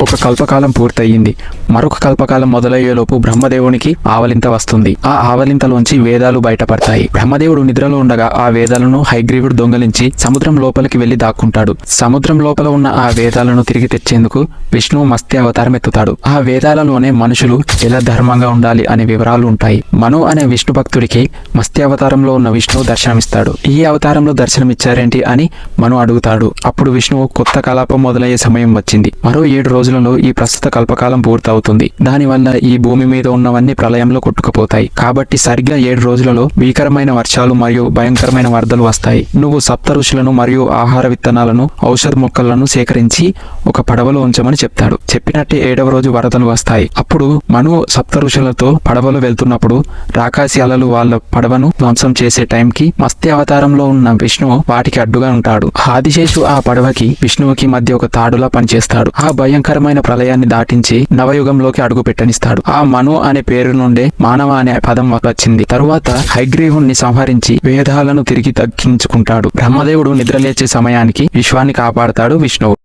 ఒక కల్పకాలం పూర్తయింది. మరొక కల్పకాలం మొదలయ్యేలోపు బ్రహ్మదేవునికి ఆవలింత వస్తుంది. ఆ ఆవలింతలోంచి వేదాలు బయటపడతాయి. బ్రహ్మదేవుడు నిద్రలో ఉండగా ఆ వేదాలను హైగ్రీవుడు దొంగలించి సముద్రం లోపలికి వెళ్ళి దాక్కుంటాడు. సముద్రం లోపల ఉన్న ఆ వేదాలను తిరిగి తెచ్చేందుకు విష్ణువు మస్తి అవతారం ఎత్తుతాడు. ఆ వేదాలలోనే మనుషులు ఎలా ధర్మంగా ఉండాలి అనే వివరాలు ఉంటాయి. మను అనే విష్ణు భక్తుడికి మస్తి అవతారంలో ఉన్న విష్ణువు దర్శనమిస్తాడు. ఈ అవతారంలో దర్శనమిచ్చారేంటి అని మను అడుగుతాడు. అప్పుడు విష్ణువు కొత్త కలాపం మొదలయ్యే సమయం వచ్చింది. మరో ఏడు రోజులు రోజులలో ఈ ప్రస్తుత కల్పకాలం పూర్తవుతుంది. దానివల్ల ఈ భూమి మీద ఉన్నవన్నీ ప్రళయంలో కొట్టుకుపోతాయి. కాబట్టి సరిగ్గా ఏడు రోజులలో భీకరమైన వర్షాలు మరియు భయంకరమైన వరదలు వస్తాయి. నువ్వు సప్త ఋషులను మరియు ఆహార విత్తనాలను ఔషధ మొక్కలను సేకరించి ఒక పడవలో ఉంచమని చెప్తాడు. చెప్పినట్టే ఏడవ రోజు వరదలు వస్తాయి. అప్పుడు మనువు సప్త ఋషులతో పడవలో వెళ్తున్నప్పుడు రాకాసి అలలు వాళ్ళ పడవను ధ్వంసం చేసే టైంకి మత్స్య అవతారంలో ఉన్న విష్ణువు వాటికి అడ్డుగా ఉంటాడు. ఆదిశేషు ఆ పడవకి విష్ణువుకి మధ్య ఒక తాడులా పనిచేస్తాడు. ఆ భయంకర భయంకరమైన ప్రళయాన్ని దాటించి నవయుగంలోకి అడుగు పెట్టనిస్తాడు ఆ మను అనే పేరు నుండే మానవ అనే పదం వచ్చింది. తరువాత హైగ్రీవుణ్ణి సంహరించి వేదాలను తిరిగి తగ్గించుకుంటాడు. బ్రహ్మదేవుడు నిద్రలేచే సమయానికి విశ్వాన్ని కాపాడతాడు విష్ణువు.